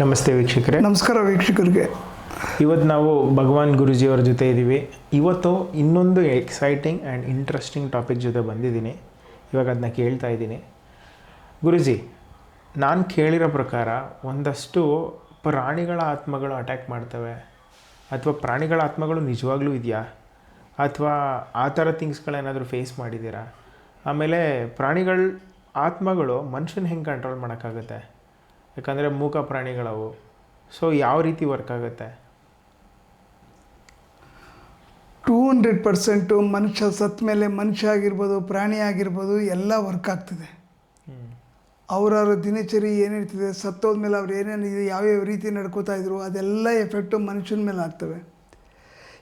ನಮಸ್ತೆ ವೀಕ್ಷಕರೇ. ನಮಸ್ಕಾರ ವೀಕ್ಷಕರಿಗೆ. ಇವತ್ತು ನಾವು ಭಗವಾನ್ ಗುರುಜಿಯವರ ಜೊತೆ ಇದ್ದೀವಿ ಇವತ್ತು ಇನ್ನೊಂದು ಎಕ್ಸೈಟಿಂಗ್ ಆ್ಯಂಡ್ ಇಂಟ್ರೆಸ್ಟಿಂಗ್ ಟಾಪಿಕ್ ಜೊತೆ ಬಂದಿದ್ದೀನಿ. ಇವಾಗ ಅದನ್ನ ಕೇಳ್ತಾ ಇದ್ದೀನಿ. ಗುರುಜಿ ನಾನು ಕೇಳಿರೋ ಪ್ರಕಾರ ಒಂದಷ್ಟು ಪ್ರಾಣಿಗಳ ಆತ್ಮಗಳು ಅಟ್ಯಾಕ್ ಮಾಡ್ತವೆ. ಅಥವಾ ಪ್ರಾಣಿಗಳ ಆತ್ಮಗಳು ನಿಜವಾಗ್ಲೂ ಇದೆಯಾ? ಅಥವಾ ಆ ಥರ ಥಿಂಗ್ಸ್ಗಳೇನಾದರೂ ಫೇಸ್ ಮಾಡಿದ್ದೀರಾ? ಆಮೇಲೆ ಪ್ರಾಣಿಗಳ ಆತ್ಮಗಳು ಮನುಷ್ಯನ ಹೆಂಗೆ ಕಂಟ್ರೋಲ್ ಮಾಡೋಕ್ಕಾಗುತ್ತೆ? ಯಾಕಂದರೆ ಮೂಕ ಪ್ರಾಣಿಗಳವು. ಸೊ ಯಾವ ರೀತಿ ವರ್ಕ್ ಆಗುತ್ತೆ? ಟೂ ಹಂಡ್ರೆಡ್ ಪರ್ಸೆಂಟು ಮನುಷ್ಯ ಸತ್ತ ಮೇಲೆ ಮನುಷ್ಯ ಆಗಿರ್ಬೋದು ಪ್ರಾಣಿ ಆಗಿರ್ಬೋದು ಎಲ್ಲ ವರ್ಕ್ ಆಗ್ತದೆ. ಅವರವರ ದಿನಚರಿ ಏನಿರ್ತದೆ ಸತ್ತೋದ್ಮೇಲೆ ಅವ್ರು ಏನೇನಿದೆ ಯಾವ್ಯಾವ ರೀತಿ ನಡ್ಕೋತಾ ಇದ್ರು ಅದೆಲ್ಲ ಎಫೆಕ್ಟು ಮನುಷ್ಯನ ಮೇಲೆ ಆಗ್ತವೆ.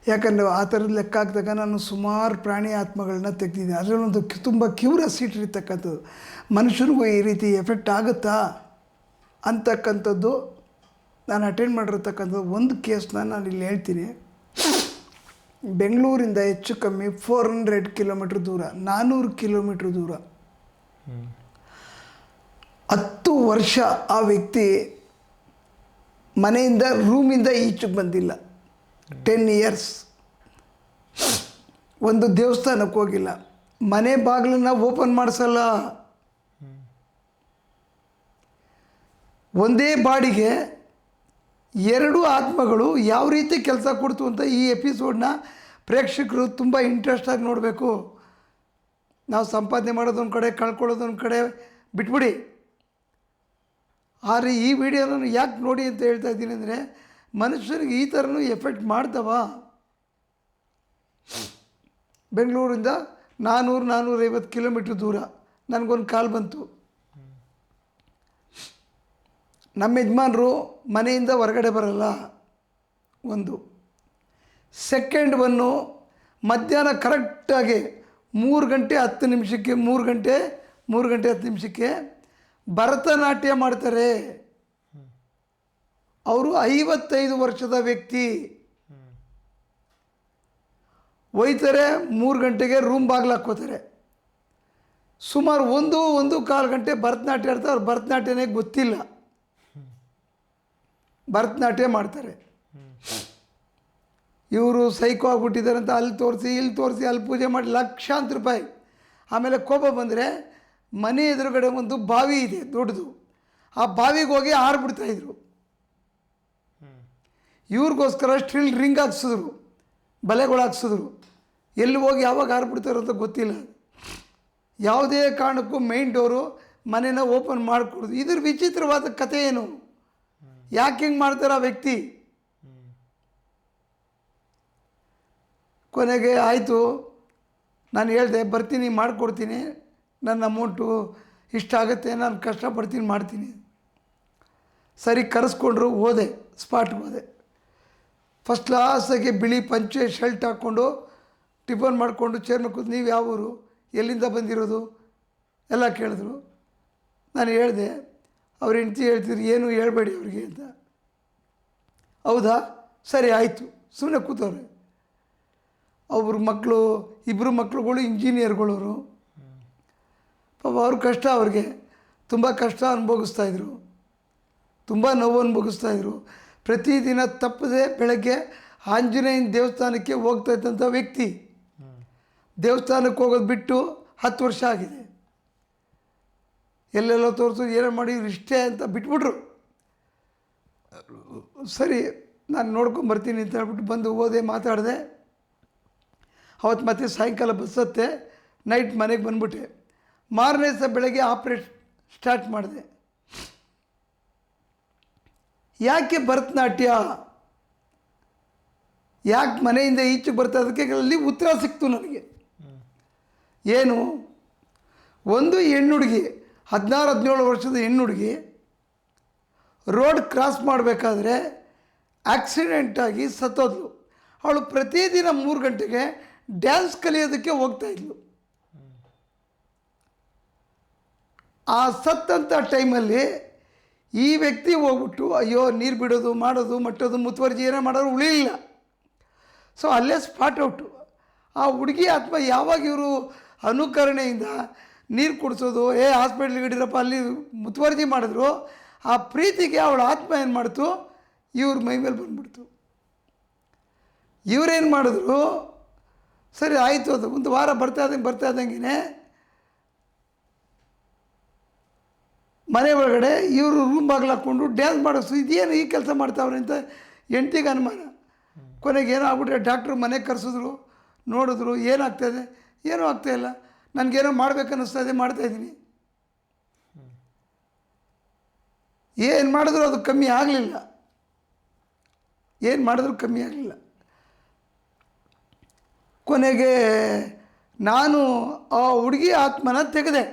ಯಾಕಂದರೆ ಆ ಥರದ ಲೆಕ್ಕ ಹಾಕಿದಾಗ ನಾನು ಸುಮಾರು ಪ್ರಾಣಿ ಆತ್ಮಗಳನ್ನ ತೆಗ್ದಿದ್ದೆ ಅದರಲ್ಲೊಂದು ತುಂಬ ಕ್ಯೂರಸಿಟಿ ಇರ್ತಕ್ಕಂಥದ್ದು. ಮನುಷ್ಯನಿಗೂ ಈ ರೀತಿ ಎಫೆಕ್ಟ್ ಆಗುತ್ತಾ? ಅಂತಕ್ಕಂಥದ್ದು ನಾನು ಅಟೆಂಡ್ ಮಾಡಿರ್ತಕ್ಕಂಥದ್ದು ಒಂದು ಕೇಸ್ನ ನಾನು ಇಲ್ಲಿ ಹೇಳ್ತೀನಿ. ಬೆಂಗಳೂರಿಂದ ಹೆಚ್ಚು ಕಮ್ಮಿ ಫೋರ್ ಹಂಡ್ರೆಡ್ ಕಿಲೋಮೀಟ್ರ್ ದೂರ ನಾನ್ನೂರು ಕಿಲೋಮೀಟ್ರ್ ದೂರ. ಹತ್ತು ವರ್ಷ ಆ ವ್ಯಕ್ತಿ ಮನೆಯಿಂದ ರೂಮಿಂದ ಈಚೆಗೆ ಬಂದಿಲ್ಲ. ಟೆನ್ ಇಯರ್ಸ್ ಒಂದು ದೇವಸ್ಥಾನಕ್ಕೆ ಹೋಗಿಲ್ಲ. ಮನೆ ಬಾಗಿಲನ್ನ ಓಪನ್ ಮಾಡಿಸಲ್ಲ. ಒಂದೇ ಬಾಡಿಗೆ ಎರಡು ಆತ್ಮಗಳು ಯಾವ ರೀತಿ ಕೆಲಸ ಕೊಡ್ತು ಅಂತ ಈ ಎಪಿಸೋಡ್ನ ಪ್ರೇಕ್ಷಕರು ತುಂಬ ಇಂಟ್ರೆಸ್ಟಾಗಿ ನೋಡಬೇಕು. ನಾವು ಸಂಪಾದನೆ ಮಾಡೋದೊಂದು ಕಡೆ, ಕಳ್ಕೊಳ್ಳೋದೊಂದು ಕಡೆ ಬಿಟ್ಬಿಡಿ. ಆದರೆ ಈ ವಿಡಿಯೋನ ಯಾಕೆ ನೋಡಿ ಅಂತ ಹೇಳ್ತಾ ಇದ್ದೀನಿ ಅಂದರೆ ಮನುಷ್ಯರಿಗೆ ಈ ಥರನೂ ಎಫೆಕ್ಟ್ ಮಾಡ್ತವ? ಬೆಂಗಳೂರಿಂದ ನಾನ್ನೂರು ನಾನ್ನೂರೈವತ್ತು ಕಿಲೋಮೀಟ್ರ್ ದೂರ. ನನಗೊಂದು ಕಾಲ್ ಬಂತು. ನಮ್ಮ ಯಜಮಾನರು ಮನೆಯಿಂದ ಹೊರಗಡೆ ಬರಲ್ಲ. ಒಂದು. ಸೆಕೆಂಡ್ ಒನ್ನು ಮಧ್ಯಾಹ್ನ ಕರೆಕ್ಟಾಗಿ ಮೂರು ಗಂಟೆ ಹತ್ತು ನಿಮಿಷಕ್ಕೆ, ಮೂರು ಗಂಟೆ ಮೂರು ಗಂಟೆ ಹತ್ತು ನಿಮಿಷಕ್ಕೆ ಭರತನಾಟ್ಯ ಮಾಡ್ತಾರೆ. ಅವರು ಐವತ್ತೈದು ವರ್ಷದ ವ್ಯಕ್ತಿ. ಒಯ್ತಾರೆ, ಮೂರು ಗಂಟೆಗೆ ರೂಮ್ ಬಾಗಿಲು ಹಾಕ್ಕೋತಾರೆ. ಸುಮಾರು ಒಂದು ಒಂದು ಕಾಲು ಗಂಟೆ ಭರತನಾಟ್ಯ ಆಡ್ತಾರೆ, ಅವ್ರು ಭರತನಾಟ್ಯನೇ ಗೊತ್ತಿಲ್ಲ. ಭರತನಾಟ್ಯ ಮಾಡ್ತಾರೆ. ಇವರು ಸೈಕೋ ಆಗಿಬಿಟ್ಟಿದ್ದಾರೆ ಅಂತ ಅಲ್ಲಿ ತೋರಿಸಿ, ಇಲ್ಲಿ ತೋರಿಸಿ, ಅಲ್ಲಿ ಪೂಜೆ ಮಾಡಿ ಲಕ್ಷಾಂತರ ರೂಪಾಯಿ. ಆಮೇಲೆ ಕೋಪ ಬಂದರೆ ಮನೆ ಎದುರುಗಡೆ ಒಂದು ಬಾವಿ ಇದೆ ದೊಡ್ಡದು. ಆ ಬಾವಿಗೆ ಹೋಗಿ ಆರ್ಬಿಡ್ತಾಯಿದ್ರು ಇವ್ರಿಗೋಸ್ಕರ ಸ್ಟ್ರಿಲ್ ರಿಂಗ್ ಹಾಕ್ಸಿದ್ರು, ಬಲೆಗಳು ಹಾಕ್ಸಿದ್ರು. ಎಲ್ಲಿ ಹೋಗಿ ಯಾವಾಗ ಆರ್ಬಿಡ್ತಾರೋ ಅಂತ ಗೊತ್ತಿಲ್ಲ. ಯಾವುದೇ ಕಾರಣಕ್ಕೂ ಮೈನ್ ಡೋರು ಮನೇನ ಓಪನ್ ಮಾಡಿಕೊಡೋದು. ಇದ್ರ ವಿಚಿತ್ರವಾದ ಕಥೆ ಏನು? ಯಾಕೆ ಹಿಂಗೆ ಮಾಡ್ತಾರೆ ಆ ವ್ಯಕ್ತಿ? ಕೊನೆಗೆ ಆಯಿತು. ನಾನು ಹೇಳಿದೆ, ಬರ್ತೀನಿ, ಮಾಡಿಕೊಡ್ತೀನಿ. ನನ್ನ ಅಮೌಂಟು ಇಷ್ಟ ಆಗುತ್ತೆ, ನಾನು ಕಷ್ಟಪಡ್ತೀನಿ, ಮಾಡ್ತೀನಿ. ಸರಿ, ಕರೆಸ್ಕೊಂಡ್ರು, ಹೋದೆ, ಸ್ಪಾಟ್ಗೆ ಹೋದೆ. ಫಸ್ಟ್ ಕ್ಲಾಸಾಗಿ ಬಿಳಿ ಪಂಚೆ, ಶರ್ಟ್ ಹಾಕ್ಕೊಂಡು ಟಿಫನ್ ಮಾಡಿಕೊಂಡು ಚೇರ್ನ ಕೂತು ನೀವು ಯಾವ ಊರು? ಎಲ್ಲಿಂದ ಬಂದಿರೋದು? ಎಲ್ಲ ಕೇಳಿದ್ರು. ನಾನು ಹೇಳಿದೆ ಅವ್ರ ಹೆಂಡ್ತಿ ಹೇಳ್ತಿದ್ರು, ಏನು ಹೇಳ್ಬೇಡಿ ಅವ್ರಿಗೆ ಅಂತ. ಹೌದಾ? ಸರಿ, ಆಯಿತು. ಸುಮ್ಮನೆ ಕೂತವ್ರೆ. ಒಬ್ಬರು ಮಕ್ಕಳು ಇಬ್ಬರು ಮಕ್ಕಳುಗಳು ಇಂಜಿನಿಯರ್ಗಳವರು. ಪಾಪ ಅವ್ರ ಕಷ್ಟ ಅವ್ರಿಗೆ. ತುಂಬ ಕಷ್ಟ ಅನುಭವಿಸ್ತಾಯಿದ್ರು ತುಂಬ ನೋವು ಅನುಭವಿಸ್ತಾಯಿದ್ರು ಪ್ರತಿದಿನ ತಪ್ಪದೆ ಬೆಳಗ್ಗೆ ಆಂಜನೇಯನ ದೇವಸ್ಥಾನಕ್ಕೆ ಹೋಗ್ತಾ ಇದ್ದಂಥ ವ್ಯಕ್ತಿ. ದೇವಸ್ಥಾನಕ್ಕೆ ಹೋಗೋದು ಬಿಟ್ಟು ಹತ್ತು ವರ್ಷ ಆಗಿದೆ. ಎಲ್ಲೆಲ್ಲ ತೋರಿಸು, ಏನೇ ಮಾಡಿ ಇಷ್ಟೇ ಅಂತ ಬಿಟ್ಬಿಟ್ರು. ಸರಿ, ನಾನು ನೋಡ್ಕೊಂಬರ್ತೀನಿ ಅಂತ ಹೇಳ್ಬಿಟ್ಟು ಬಂದು ಹೋದೆ ಮಾತಾಡಿದೆ. ಅವತ್ತು ಮತ್ತೆ ಸಾಯಂಕಾಲ ಬಸ್ಸತ್ತೆ ನೈಟ್ ಮನೆಗೆ ಬಂದ್ಬಿಟ್ಟೆ ಮಾರನೇ ದಿವಸ ಬೆಳಗ್ಗೆ ಆಪ್ರೇಟ್ ಸ್ಟಾರ್ಟ್ ಮಾಡಿದೆ. ಯಾಕೆ ಭರತನಾಟ್ಯ? ಯಾಕೆ ಮನೆಯಿಂದ ಈಚೆಗೆ ಬರ್ತಾ ಅದಕ್ಕೆ ಅಲ್ಲಿ ಉತ್ತರ ಸಿಕ್ತು ನನಗೆ. ಏನು? ಒಂದು ಹೆಣ್ಣುಡುಗಿ. ಹದಿನಾರು, ಹದಿನೇಳು ವರ್ಷದ ಹೆಣ್ಣುಡುಗಿ ರೋಡ್ ಕ್ರಾಸ್ ಮಾಡಬೇಕಾದ್ರೆ ಆಕ್ಸಿಡೆಂಟಾಗಿ ಸತ್ತೋದ್ಲು. ಅವಳು ಪ್ರತಿದಿನ ಮೂರು ಗಂಟೆಗೆ ಡ್ಯಾನ್ಸ್ ಕಲಿಯೋದಕ್ಕೆ ಹೋಗ್ತಾ ಇದ್ಲು. ಆ ಸತ್ತಂಥ ಟೈಮಲ್ಲಿ ಈ ವ್ಯಕ್ತಿ ಹೋಗ್ಬಿಟ್ಟು, ಅಯ್ಯೋ, ನೀರು ಬಿಡೋದು, ಮಾಡೋದು, ಮಟ್ಟೋದು, ಮುತುವರ್ಜಿ ಏನೋ ಮಾಡೋರು ಉಳಿಲಿಲ್ಲ. ಸೊ ಅಲ್ಲೇ ಸ್ಪಾಟ್ ಔಟು ಆ ಹುಡುಗಿ ಆತ್ಮ ಯಾವಾಗ ಇವರು ಅನುಕರಣೆಯಿಂದ ನೀರು ಕುಡಿಸೋದು, ಏ ಹಾಸ್ಪಿಟ್ಲಿಗೆ ಇಡಿರಪ್ಪ ಅಲ್ಲಿ ಮುತುವರ್ಜಿ ಮಾಡಿದ್ರು. ಆ ಪ್ರೀತಿಗೆ ಅವಳ ಆತ್ಮ ಏನು ಮಾಡ್ತು? ಇವ್ರ ಮೈ ಮೇಲೆ ಬಂದ್ಬಿಡ್ತು. ಇವರೇನು ಮಾಡಿದ್ರು? ಸರಿ, ಆಯಿತು ಅದು, ಒಂದು ವಾರ ಬರ್ತಾ ಇದ್ದಂಗೆ ಬರ್ತಾ ಇದ್ದಂಗೆ ಮನೆ ಒಳಗಡೆ ಇವರು ರೂಮ್ ಬಾಗಿಲು ಹಾಕ್ಕೊಂಡು ಡ್ಯಾನ್ಸ್ ಮಾಡಿಸು ಇದೇನು ಈ ಕೆಲಸ ಮಾಡ್ತಾವ್ರೆ ಅಂತ ಹೆಂಡ್ತಿಗೆ ಅನುಮಾನ. ಕೊನೆಗೆ ಏನೋ ಆಗ್ಬಿಟ್ರೆ ಡಾಕ್ಟ್ರು ಮನೆಗೆ ಕರೆಸಿದ್ರು, ನೋಡಿದ್ರು ಏನಾಗ್ತಾಯಿದೆ ಏನೂ ಆಗ್ತಾಯಿಲ್ಲ ನನಗೇನೋ ಮಾಡ್ಬೇಕನ್ನಿಸ್ತಾ ಇದೆ ಮಾಡ್ತಾಯಿದ್ದೀನಿ ಏನು ಮಾಡಿದ್ರು ಅದು ಕಮ್ಮಿ ಆಗಲಿಲ್ಲ. ಏನು ಮಾಡಿದ್ರು ಕಮ್ಮಿ ಆಗಲಿಲ್ಲ. ಕೊನೆಗೆ ನಾನು ಆ ಹುಡುಗಿ ಆತ್ಮನ ತೆಗೆದೆ.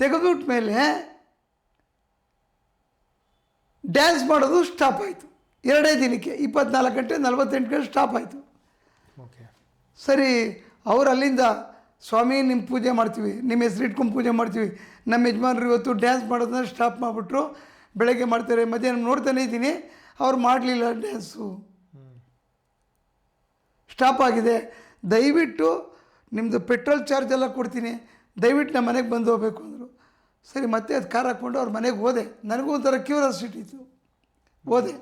ತೆಗೆದ್ಬಿಟ್ಟ ಮೇಲೆ ಡ್ಯಾನ್ಸ್ ಮಾಡೋದು ಸ್ಟಾಪ್ ಆಯಿತು. ಎರಡೇ ದಿನಕ್ಕೆ ಇಪ್ಪತ್ನಾಲ್ಕು ಗಂಟೆ ನಲವತ್ತೆಂಟು ಗಂಟೆ ಸ್ಟಾಪ್ ಆಯಿತು. ಓಕೆ ಸರಿ ಅವ್ರು ಅಲ್ಲಿಂದ ಸ್ವಾಮಿ ನಿಮ್ಮ ಪೂಜೆ ಮಾಡ್ತೀವಿ ನಿಮ್ಮ ಹೆಸರು ಇಟ್ಕೊಂಡು ಪೂಜೆ ಮಾಡ್ತೀವಿ. ನಮ್ಮ ಯಜಮಾನರು ಇವತ್ತು ಡ್ಯಾನ್ಸ್ ಮಾಡೋದನ್ನ ಸ್ಟಾಪ್ ಮಾಡಿಬಿಟ್ರು. ಬೆಳಗ್ಗೆ ಮಾಡ್ತಾರೆ ಮಧ್ಯಾಹ್ನ ನೋಡ್ತಾನೆ ಇದ್ದೀನಿ. ಅವ್ರು ಮಾಡಲಿಲ್ಲ ಡ್ಯಾನ್ಸು ಸ್ಟಾಪ್ ಆಗಿದೆ. ದಯವಿಟ್ಟು ನಿಮ್ಮದು ಪೆಟ್ರೋಲ್ ಚಾರ್ಜ್ ಎಲ್ಲ ಕೊಡ್ತೀನಿ. ದಯವಿಟ್ಟು ನಮ್ಮ ಮನೆಗೆ ಬಂದು ಹೋಗ್ಬೇಕು ಅಂದರು. ಸರಿ ಮತ್ತೆ ಅದು ಕಾರ್ ಹಾಕ್ಕೊಂಡು ಅವ್ರ ಮನೆಗೆ ಹೋದೆ. ನನಗೂ ಒಂಥರ ಕ್ಯೂರಿಯಾಸಿಟಿ ಇತ್ತು. ಹೋದೆ.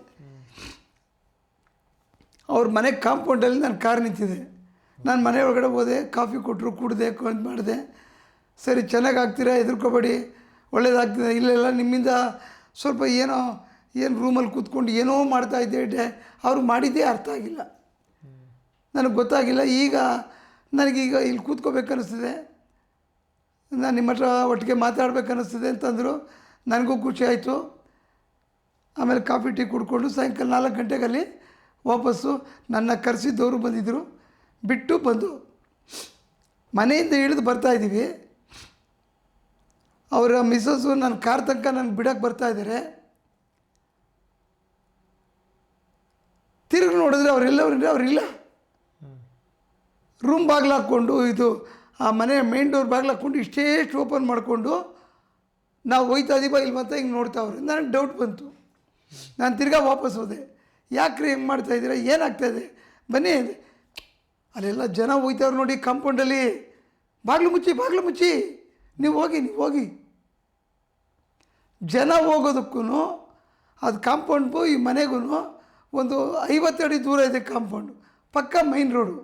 ಅವ್ರ ಮನೆ ಕಾಂಪೌಂಡಲ್ಲಿ ನಾನು ಕಾರ್ ನಿಂತಿದೆ ನಾನು ಮನೆ ಒಳಗಡೆ ಹೋದೆ, ಕಾಫಿ ಕೊಟ್ಟರು ಕುಡಿದೆ ಅಂತ ಮಾಡಿದೆ. ಸರಿ ಚೆನ್ನಾಗಿ ಆಗ್ತೀರಾ ಹೆದರ್ಕೋಬೇಡಿ. ಒಳ್ಳೇದಾಗ್ತಿದೆ. ಇಲ್ಲೆಲ್ಲ ನಿಮ್ಮಿಂದ ಸ್ವಲ್ಪ ಏನೋ, ಏನು ರೂಮಲ್ಲಿ ಕೂತ್ಕೊಂಡು ಏನೋ ಮಾಡ್ತಾ ಇದ್ದೆ ಅವ್ರು ಮಾಡಿದ್ದೇ ಅರ್ಥ ಆಗಿಲ್ಲ. ನನಗೆ ಗೊತ್ತಾಗಿಲ್ಲ. ಈಗ ನನಗೀಗ ಇಲ್ಲಿ ಕೂತ್ಕೋಬೇಕು ಅನ್ನಿಸ್ತಿದೆ ನಾನು ನಿಮ್ಮ ಹತ್ರ ಒಟ್ಟಿಗೆ ಮಾತಾಡ್ಬೇಕು ಅನ್ನಿಸ್ತಿದೆ ಅಂತಂದರು ನನಗೂ ಖುಷಿ ಆಯಿತು. ಆಮೇಲೆ ಕಾಫಿ, ಟೀ ಕುಡ್ಕೊಂಡು ಸಾಯಂಕಾಲ ನಾಲ್ಕು ಗಂಟೆಗಲ್ಲಿ ವಾಪಸ್ಸು ನನ್ನ ಕರೆಸಿದ್ದವರು ಬಂದಿದ್ದರು ಬಿಟ್ಟು ಬಂದು ಮನೆಯಿಂದ ಇಳಿದು ಬರ್ತಾಯಿದ್ದೀವಿ ಅವರ ಮಿಸ್ಸಸ್ಸು ನನ್ನ ಕಾರ್ ತನಕ ನಾನು ಬಿಡೋಕ್ಕೆ ಬರ್ತಾ ಇದ್ದಾರೆ. ತಿರುಗಿ ನೋಡಿದ್ರೆ ಅವರೆಲ್ಲವರಿಲ್ಲ ಅವರಿಲ್ಲ. ರೂಮ್ ಬಾಗಿಲು ಹಾಕ್ಕೊಂಡು ಇದು, ಆ ಮನೆ ಮೇನ್ ಡೋರ್ ಬಾಗಿಲು ಹಾಕ್ಕೊಂಡು ಇಷ್ಟೇಷ್ಟು ಓಪನ್ ಮಾಡಿಕೊಂಡು ನಾವು ಹೋಯ್ತಾ ಇದೀವ ಇಲ್ಲಿ ಮತ್ತೆ ಹಿಂಗೆ ನೋಡ್ತಾವ್ರೆ ನನಗೆ ಡೌಟ್ ಬಂತು. ನಾನು ತಿರ್ಗಾ ವಾಪಸ್ ಹೋದೆ. ಯಾಕ್ರಿ ಹೆಂಗೆ ಮಾಡ್ತಾಯಿದ್ದೀರಾ ಏನಾಗ್ತಾಯಿದೆ ಬನ್ನಿ. ಅಲ್ಲೆಲ್ಲ ಜನ ಹೋಯ್ತಾವ್ರು ನೋಡಿ ಕಾಂಪೌಂಡಲ್ಲಿ ಬಾಗಿಲು ಮುಚ್ಚಿ ಬಾಗಿಲು ಮುಚ್ಚಿ. ನೀವು ಹೋಗಿ ನೀವು ಹೋಗಿ. ಜನ ಹೋಗೋದಕ್ಕೂ ಅದು ಕಾಂಪೌಂಡ್ಗೂ ಈ ಮನೆಗೂ ಒಂದು ಐವತ್ತು ಅಡಿ ದೂರ ಇದೆ ಕಾಂಪೌಂಡು ಪಕ್ಕ ಮೈನ್ ರೋಡು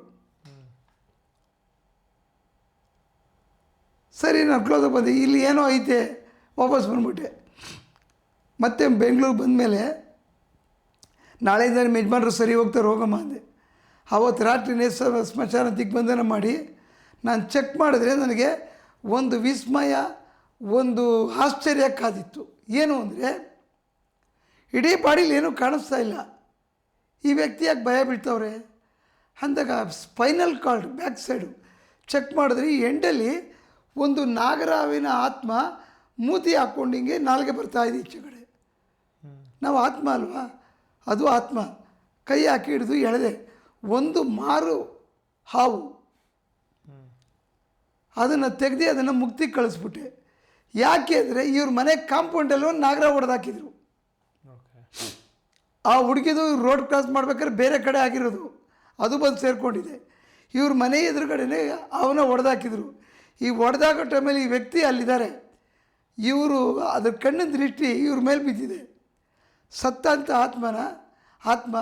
ಸರಿ, ನಾನು ಕ್ಲೋಸ್ ಬಂದೆ. ಇಲ್ಲಿ ಏನೋ ಐತೆ, ವಾಪಸ್ ಬಂದ್ಬಿಟ್ಟೆ. ಮತ್ತೆ ಬೆಂಗಳೂರು ಬಂದಮೇಲೆ ನಾಳೆಯಿಂದ ನಿಮ್ಮ ಯಜಮಾನ್ರು ಸರಿ ಹೋಗ್ತಾರೆ, ಹೋಗಮ್ಮ ಅಂದೆ. ಆವತ್ತು ರಾತ್ರಿನೇ ಸ್ಮಶಾನ ದಿಗ್ಬಂಧನ ಮಾಡಿ ನಾನು ಚೆಕ್ ಮಾಡಿದ್ರೆ ನನಗೆ ಒಂದು ವಿಸ್ಮಯ ಒಂದು ಆಶ್ಚರ್ಯ ಕಾದಿತ್ತು. ಏನು ಅಂದರೆ ಇಡೀ ಬಾಡಿಲಿ ಏನೂ ಕಾಣಿಸ್ತಾ ಇಲ್ಲ. ಈ ವ್ಯಕ್ತಿ ಯಾಕೆ ಭಯ ಬೀಳ್ತವ್ರೆ? ಅಂದಾಗ spinal cord back side check ಮಾಡಿದ್ರೆ ಈ ಎಂಡಲ್ಲಿ ಒಂದು ನಾಗರಾವಿನ ಆತ್ಮ ಮೂತಿ ಹಾಕ್ಕೊಂಡು ಹಿಂಗೆ ನಾಲ್ಗೆ ಬರ್ತಾ ಇದೆ ಈಚೆ ಕಡೆ. ನಾವು ಆತ್ಮ ಅಲ್ವಾ? ಅದು ಆತ್ಮ. ಕೈ ಹಾಕಿ ಹಿಡಿದು ಎಳೆದೆ. ಒಂದು ಮಾರು ಹಾವು. ಅದನ್ನು ತೆಗೆದು ಅದನ್ನು ಮುಕ್ತಿ ಕಳಿಸ್ಬಿಟ್ಟೆ. ಯಾಕೆ ಅಂದರೆ ಇವ್ರ ಮನೆ ಕಾಂಪೌಂಡಲ್ಲಿ ಒಂದು ನಾಗರ ಹೊಡೆದಾಕಿದ್ರು ಆ ಹುಡುಗಿದು ರೋಡ್ ಕ್ರಾಸ್ ಮಾಡ್ಬೇಕಾದ್ರೆ ಬೇರೆ ಕಡೆ ಆಗಿರೋದು. ಅದು ಬಂದು ಸೇರಿಕೊಂಡಿದೆ. ಇವ್ರ ಮನೆ ಎದುರುಗಡೆನೇ ಅವನ ಹೊಡೆದಾಕಿದ್ರು ಈ ಹೊಡೆದಾಕೋ ಟೈಮಲ್ಲಿ ಈ ವ್ಯಕ್ತಿ ಅಲ್ಲಿದ್ದಾರೆ. ಇವರು ಅದ್ರ ಕಣ್ಣಿನ ದೃಷ್ಟಿ ಇವ್ರ ಮೇಲೆ ಬಿದ್ದಿದೆ. ಸತ್ತಂಥ ಆತ್ಮನ ಆತ್ಮ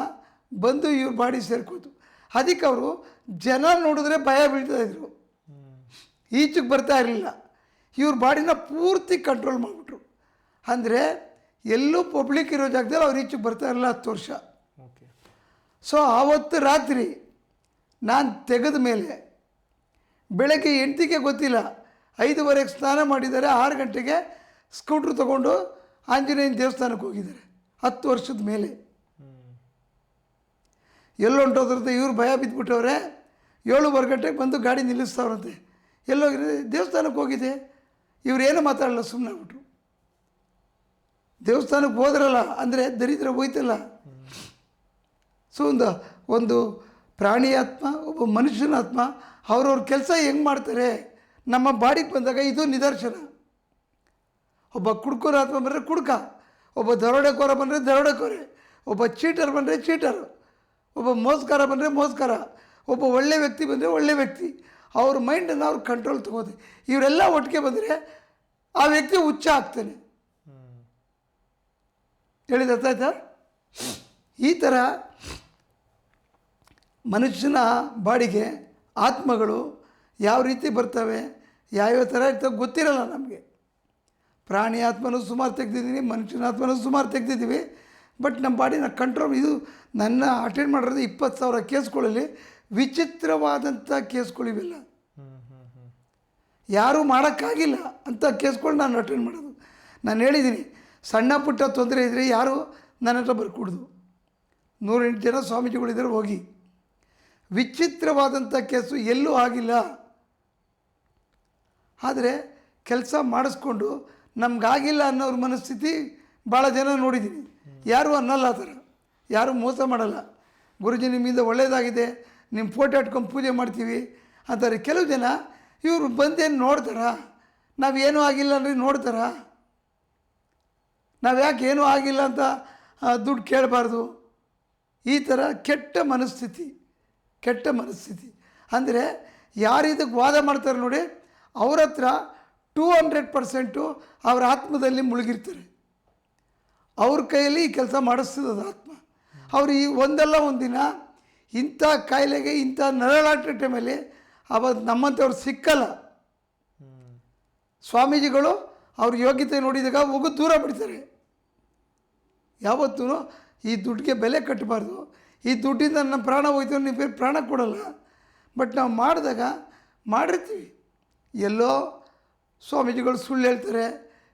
ಬಂದು ಇವ್ರ ಬಾಡಿ ಸೇರ್ಕೋತು. ಅದಕ್ಕೆ ಅವರು ಜನ ನೋಡಿದ್ರೆ ಭಯ ಬೀಳ್ತಾ ಇದ್ರು. ಈಚೆಗೆ ಬರ್ತಾ ಇರಲಿಲ್ಲ. ಇವ್ರ ಬಾಡಿನ ಪೂರ್ತಿ ಕಂಟ್ರೋಲ್ ಮಾಡಿಬಿಟ್ರು. ಅಂದರೆ ಎಲ್ಲೂ ಪಬ್ಲಿಕ್ ಇರೋ ಜಾಗದಲ್ಲಿ ಅವ್ರು ಈಚೆಗೆ ಬರ್ತಾ ಇರಲಿಲ್ಲ ಹತ್ತು ವರ್ಷ. ಓಕೆ ಸೊ ಆವತ್ತು ರಾತ್ರಿ ನಾನು ತೆಗೆದ ಮೇಲೆ ಬೆಳಗ್ಗೆ ಎಂಟಿಗೆ ಗೊತ್ತಿಲ್ಲ ಐದುವರೆಗೆ ಸ್ನಾನ ಮಾಡಿದ್ದಾರೆ ಆರು ಗಂಟೆಗೆ ಸ್ಕೂಟ್ರ್ ತೊಗೊಂಡು ಆಂಜನೇಯನ ದೇವಸ್ಥಾನಕ್ಕೆ ಹೋಗಿದ್ದಾರೆ. ಹತ್ತು ವರ್ಷದ ಮೇಲೆ. ಎಲ್ಲಿ ಹೊಂಟೋದ್ರಂತೆ ಇವ್ರು ಭಯ ಬಿದ್ದುಬಿಟ್ಟವ್ರೆ ಏಳುವರೆ ಗಂಟೆಗೆ ಬಂದು ಗಾಡಿ ನಿಲ್ಲಿಸ್ತಾವ್ರಂತೆ. ಎಲ್ಲೋಗಿರಿ ದೇವಸ್ಥಾನಕ್ಕೆ ಹೋಗಿದೆ. ಇವರೇನು ಮಾತಾಡಲ್ಲ ಸುಮ್ಮನೆ ದೇವಸ್ಥಾನಕ್ಕೆ ಹೋದ್ರಲ್ಲ, ಅಂದರೆ ದರಿದ್ರ ಹೋಯ್ತಲ್ಲ. ಸೊ ಒಂದು ಒಂದು ಪ್ರಾಣಿ ಆತ್ಮ, ಒಬ್ಬ ಮನುಷ್ಯನ ಆತ್ಮ, ಅವ್ರವ್ರ ಕೆಲಸ ಹೆಂಗೆ ಮಾಡ್ತಾರೆ? ನಮ್ಮ ಬಾಡಿಗೆ ಬಂದಾಗ ಇದು ನಿದರ್ಶನ. ಒಬ್ಬ ಕುಡ್ಕೋರ ಆತ್ಮ ಬಂದರೆ ಕುಡ್ಕ. ಒಬ್ಬ ದರೋಡೆಕೋರ ಬಂದರೆ ದರೋಡೆಕೋರೆ ಒಬ್ಬ ಚೀಟರ್ ಬಂದರೆ ಚೀಟರ್. ಒಬ್ಬ ಮೋಸ್ಕಾರ ಬಂದರೆ ಮೋಸ್ಕಾರ ಒಬ್ಬ ಒಳ್ಳೆ ವ್ಯಕ್ತಿ ಬಂದರೆ ಒಳ್ಳೆ ವ್ಯಕ್ತಿ. ಅವ್ರ ಮೈಂಡನ್ನು ಅವ್ರು ಕಂಟ್ರೋಲ್ ತಗೋದೆ ಇವರೆಲ್ಲ ಒಟ್ಟಿಗೆ ಬಂದರೆ ಆ ವ್ಯಕ್ತಿ ಹುಚ್ಚ ಆಗ್ತಾನೆ. ಹೇಳಿದ ಅರ್ಥ ಆಯ್ತಾ? ಈ ಥರ ಮನುಷ್ಯನ ಬಾಡಿಗೆ, ಆತ್ಮಗಳು ಯಾವ ರೀತಿ ಬರ್ತವೆ, ಯಾವ್ಯಾವ ಥರ ಇರ್ತವೆ ಗೊತ್ತಿರಲ್ಲ ನಮಗೆ. ಪ್ರಾಣಿ ಆತ್ಮನೂ ಸುಮಾರು ತೆಗೆದಿದ್ದೀನಿ, ಮನುಷ್ಯನ ಆತ್ಮನೂ ಸುಮಾರು ತೆಗ್ದಿದ್ದೀವಿ. ಬಟ್ ನಮ್ಮ ಬಾಡಿನ ಕಂಟ್ರೋಲ್ ಇದು ನನ್ನ ಅಟೆಂಡ್ ಮಾಡಿರೋದು ಇಪ್ಪತ್ತು ಸಾವಿರ ಕೇಸ್ಗಳಲ್ಲಿ ವಿಚಿತ್ರವಾದಂಥ ಕೇಸ್ಗಳಿವೆಲ್ಲ ಯಾರೂ ಮಾಡೋಕ್ಕಾಗಿಲ್ಲ ಅಂಥ ಕೇಸ್ಗಳು ನಾನು ಅಟೆಂಡ್ ಮಾಡೋದು. ನಾನು ಹೇಳಿದ್ದೀನಿ, ಸಣ್ಣ ಪುಟ್ಟ ತೊಂದರೆ ಇದ್ದರೆ ಯಾರು ನನ್ನ ಹತ್ರ ಬರ್ಕೊಡ್ದು. ನೂರೆಂಟು ಜನ ಸ್ವಾಮೀಜಿಗಳಿದ್ದರೆ ಹೋಗಿ. ವಿಚಿತ್ರವಾದಂಥ ಕೇಸು ಎಲ್ಲೂ ಆಗಿಲ್ಲ. ಆದರೆ ಕೆಲಸ ಮಾಡಿಸ್ಕೊಂಡು ನಮಗಾಗಿಲ್ಲ ಅನ್ನೋರ ಮನಸ್ಥಿತಿ ಭಾಳ ಜನ ನೋಡಿದ್ದೀನಿ ಯಾರೂ ಅನ್ನಲ್ಲ ಆ ಥರ. ಯಾರೂ ಮೋಸ ಮಾಡಲ್ಲ. ಗುರುಜಿ ನಿಮ್ಮಿಂದ ಒಳ್ಳೆಯದಾಗಿದೆ ನಿಮ್ಮ ಫೋಟೋ ಇಟ್ಕೊಂಡು ಪೂಜೆ ಮಾಡ್ತೀವಿ ಅಂತಾರೆ. ಕೆಲವು ಜನ ಇವರು ಬಂದೇನು ನೋಡ್ತಾರಾ? ನಾವೇನೂ ಆಗಿಲ್ಲ ಅಂದ್ರೆ ನೋಡ್ತಾರಾ? ನಾವು ಯಾಕೆ ಏನೂ ಆಗಿಲ್ಲ ಅಂತ ದುಡ್ಡು ಕೇಳಬಾರ್ದು? ಈ ಥರ ಕೆಟ್ಟ ಮನಸ್ಥಿತಿ. ಕೆಟ್ಟ ಮನಸ್ಥಿತಿ. ಅಂದರೆ ಯಾರು ಇದಕ್ಕೆ ವಾದ ಮಾಡ್ತಾರೆ ನೋಡಿ, ಅವ್ರ ಹತ್ರ ಟೂ ಹಂಡ್ರೆಡ್ ಪರ್ಸೆಂಟು ಅವರ ಆತ್ಮದಲ್ಲಿ ಮುಳುಗಿರ್ತಾರೆ. ಅವ್ರ ಕೈಯಲ್ಲಿ ಈ ಕೆಲಸ ಮಾಡಿಸ್ತದ ಆತ್ಮ. ಅವ್ರು ಈ ಒಂದಲ್ಲ ಒಂದಿನ ಇಂಥ ಕಾಯಿಲೆಗೆ, ಇಂಥ ನರಳಾಟ ಟೈಮಲ್ಲಿ ಅವತ್ತು ನಮ್ಮಂಥವ್ರು ಸಿಕ್ಕಲ್ಲ. ಸ್ವಾಮೀಜಿಗಳು ಅವ್ರ ಯೋಗ್ಯತೆ ನೋಡಿದಾಗ ಹೋಗು ದೂರ ಬಿಡ್ತಾರೆ. ಯಾವತ್ತೂ ಈ ದುಡ್ಡಿಗೆ ಬೆಲೆ ಕಟ್ಟಬಾರ್ದು. ಈ ದುಡ್ಡಿಂದ ನನ್ನ ಪ್ರಾಣ ಹೋಯ್ತು, ನಿಮ್ಮ ಬೇರೆ ಪ್ರಾಣ ಕೊಡಲ್ಲ. ಬಟ್ ನಾವು ಮಾಡಿದಾಗ ಮಾಡಿರ್ತೀವಿ. ಎಲ್ಲೋ ಸ್ವಾಮೀಜಿಗಳು ಸುಳ್ಳು ಹೇಳ್ತಾರೆ,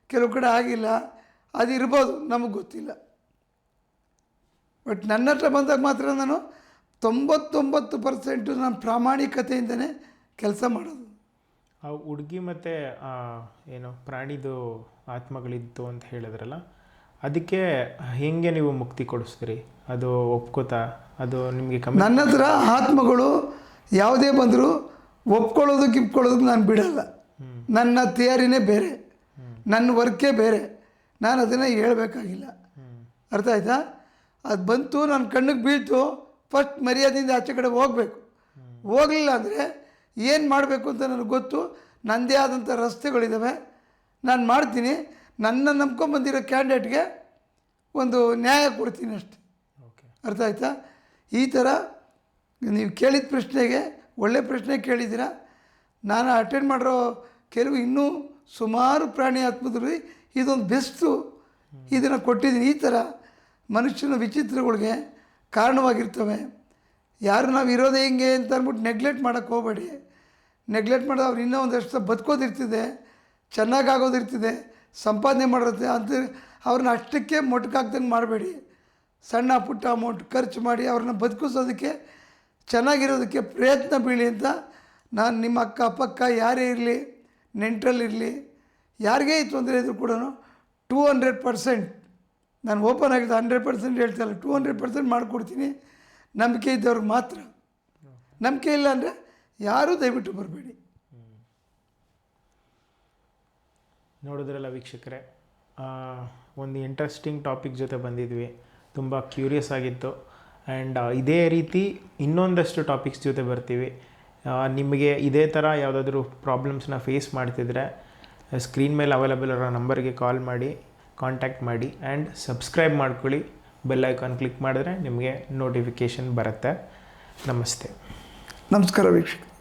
ಕೆಲವು ಕಡೆ ಆಗಿಲ್ಲ. ಅದು ಇರ್ಬೋದು ನಮಗೆ ಗೊತ್ತಿಲ್ಲ. ಬಟ್ ನನ್ನ ಹತ್ರ ಬಂದಾಗ ಮಾತ್ರ ನಾನು ತೊಂಬತ್ತೊಂಬತ್ತು ಪರ್ಸೆಂಟು ನಾನು ಪ್ರಾಮಾಣಿಕತೆಯಿಂದನೇ ಕೆಲಸ ಮಾಡೋದು. ಆ ಹುಡುಗಿ ಮತ್ತು ಏನು ಪ್ರಾಣಿದು ಆತ್ಮಗಳಿತ್ತು ಅಂತ ಹೇಳಿದ್ರಲ್ಲ ಅದಕ್ಕೆ ಹೆಂಗೆ ನೀವು ಮುಕ್ತಿ ಕೊಡಿಸ್ತೀರಿ? ಅದು ಒಪ್ಕೋತಾ? ಅದು ನಿಮಗೆ ಕಮ್ಮಿ ನನ್ನ ಹತ್ರ ಆತ್ಮಗಳು ಯಾವುದೇ ಬಂದರೂ ಒಪ್ಕೊಳ್ಳೋದಕ್ಕೆ ಇಪ್ಕೊಳ್ಳೋದಕ್ಕೆ ನಾನು ಬಿಡಲ್ಲ. ನನ್ನ ತಯಾರಿನೇ ಬೇರೆ. ನನ್ನ ವರ್ಕೇ ಬೇರೆ. ನಾನು ಅದನ್ನು ಹೇಳಬೇಕಾಗಿಲ್ಲ. ಅರ್ಥ ಆಯ್ತಾ? ಅದು ಬಂತು ನನ್ನ ಕಣ್ಣಿಗೆ ಬೀಳ್ತು ಫಸ್ಟ್ ಮರ್ಯಾದೆಯಿಂದ ಆಚೆ ಕಡೆ ಹೋಗಬೇಕು. ಹೋಗಲಿಲ್ಲ ಅಂದರೆ ಏನು ಮಾಡಬೇಕು ಅಂತ ನನಗೆ ಗೊತ್ತು. ನನ್ನದೇ ಆದಂಥ ರಸ್ತೆಗಳಿದ್ದಾವೆ ನಾನು ಮಾಡ್ತೀನಿ. ನನ್ನ ನಂಬ್ಕೊಂಬಂದಿರೋ ಕ್ಯಾಂಡಿಡೇಟ್ಗೆ ಒಂದು ನ್ಯಾಯ ಕೊಡ್ತೀನಿ ಅಷ್ಟೆ. ಓಕೆ. ಅರ್ಥ ಆಯ್ತಾ? ಈ ಥರ ನೀವು ಕೇಳಿದ ಪ್ರಶ್ನೆಗೆ ಒಳ್ಳೆ ಪ್ರಶ್ನೆ ಕೇಳಿದ್ದೀರಾ. ನಾನು ಅಟೆಂಡ್ ಮಾಡಿರೋ ಕೆಲವು ಇನ್ನೂ ಸುಮಾರು ಪ್ರಾಣಿ ಆತ್ಮದಲ್ಲಿ ಇದೊಂದು ಬೆಸ್ಟು. ಇದನ್ನು ಕೊಟ್ಟಿದ್ದೀನಿ. ಈ ಥರ ಮನುಷ್ಯನ ವಿಚಿತ್ರಗಳಿಗೆ ಕಾರಣವಾಗಿರ್ತವೆ. ಯಾರು ನಾವು ಇರೋದೇ ಹಿಂಗೆ ಅಂತ ಅಂದ್ಬಿಟ್ಟು ನೆಗ್ಲೆಕ್ಟ್ ಮಾಡೋಕ್ಕೆ ಹೋಗಬೇಡಿ. ನೆಗ್ಲೆಕ್ಟ್ ಮಾಡಿದ್ರೆ ಅವ್ರು ಇನ್ನೂ ಒಂದಷ್ಟು ಬದುಕೋದಿರ್ತಿದೆ. ಚೆನ್ನಾಗಾಗೋದಿರ್ತಿದೆ. ಸಂಪಾದನೆ ಮಾಡಿರುತ್ತೆ ಅಂತ ಅವ್ರನ್ನ ಅಷ್ಟಕ್ಕೆ ಮೊಟ್ಕಾಗ್ದಂಗೆ ಮಾಡಬೇಡಿ. ಸಣ್ಣ ಪುಟ್ಟ ಅಮೌಂಟ್ ಖರ್ಚು ಮಾಡಿ ಅವ್ರನ್ನ ಬದುಕಿಸೋದಕ್ಕೆ ಚೆನ್ನಾಗಿರೋದಕ್ಕೆ ಪ್ರಯತ್ನ ಬೀಳಿ ಅಂತ ನಾನು ನಿಮ್ಮ ಅಕ್ಕ ಪಕ್ಕ ಯಾರೇ ಇರಲಿ, ನೆಂಟರಲ್ಲಿರಲಿ ಯಾರಿಗೇ ಈ ತೊಂದರೆ ಇದ್ರು ಕೂಡ ಟೂ ಹಂಡ್ರೆಡ್ ಪರ್ಸೆಂಟ್ ನಾನು ಓಪನ್ ಆಗಿದ್ದು ಹಂಡ್ರೆಡ್ ಪರ್ಸೆಂಟ್ ಹೇಳ್ತಾಯಿಲ್ಲ ಟೂ ಹಂಡ್ರೆಡ್ ಪರ್ಸೆಂಟ್ ಮಾಡಿಕೊಡ್ತೀನಿ. ನಂಬಿಕೆ ಇದ್ದವ್ರಿಗೆ ಮಾತ್ರ. ನಂಬಿಕೆ ಇಲ್ಲ ಅಂದರೆ ಯಾರೂ ದಯವಿಟ್ಟು ಬರಬೇಡಿ. ನೋಡಿದ್ರಲ್ಲ ವೀಕ್ಷಕರೇ ಒಂದು ಇಂಟ್ರೆಸ್ಟಿಂಗ್ ಟಾಪಿಕ್ ಜೊತೆ ಬಂದಿದ್ವಿ. ತುಂಬ ಕ್ಯೂರಿಯಸ್ ಆಗಿತ್ತು. ಆ್ಯಂಡ್ ಇದೇ ರೀತಿ ಇನ್ನೊಂದಷ್ಟು ಟಾಪಿಕ್ಸ್ ಜೊತೆ ಬರ್ತೀವಿ. ನಿಮಗೆ ಇದೇ ಥರ ಯಾವುದಾದ್ರೂ ಪ್ರಾಬ್ಲಮ್ಸ್ನ ಫೇಸ್ ಮಾಡ್ತಿದ್ರೆ ಸ್ಕ್ರೀನ್ ಮೇಲೆ ಅವೈಲಬಲ್ ಇರೋ ನಂಬರ್ಗೆ ಕಾಲ್ ಮಾಡಿ ಕಾಂಟ್ಯಾಕ್ಟ್ ಮಾಡಿ ಆ್ಯಂಡ್ ಸಬ್ಸ್ಕ್ರೈಬ್ ಮಾಡ್ಕೊಳ್ಳಿ. ಬೆಲ್ ಐಕಾನ್ ಕ್ಲಿಕ್ ಮಾಡಿದ್ರೆ ನಿಮಗೆ ನೋಟಿಫಿಕೇಷನ್ ಬರುತ್ತೆ. ನಮಸ್ತೆ. ನಮಸ್ಕಾರ ವೀಕ್ಷಕ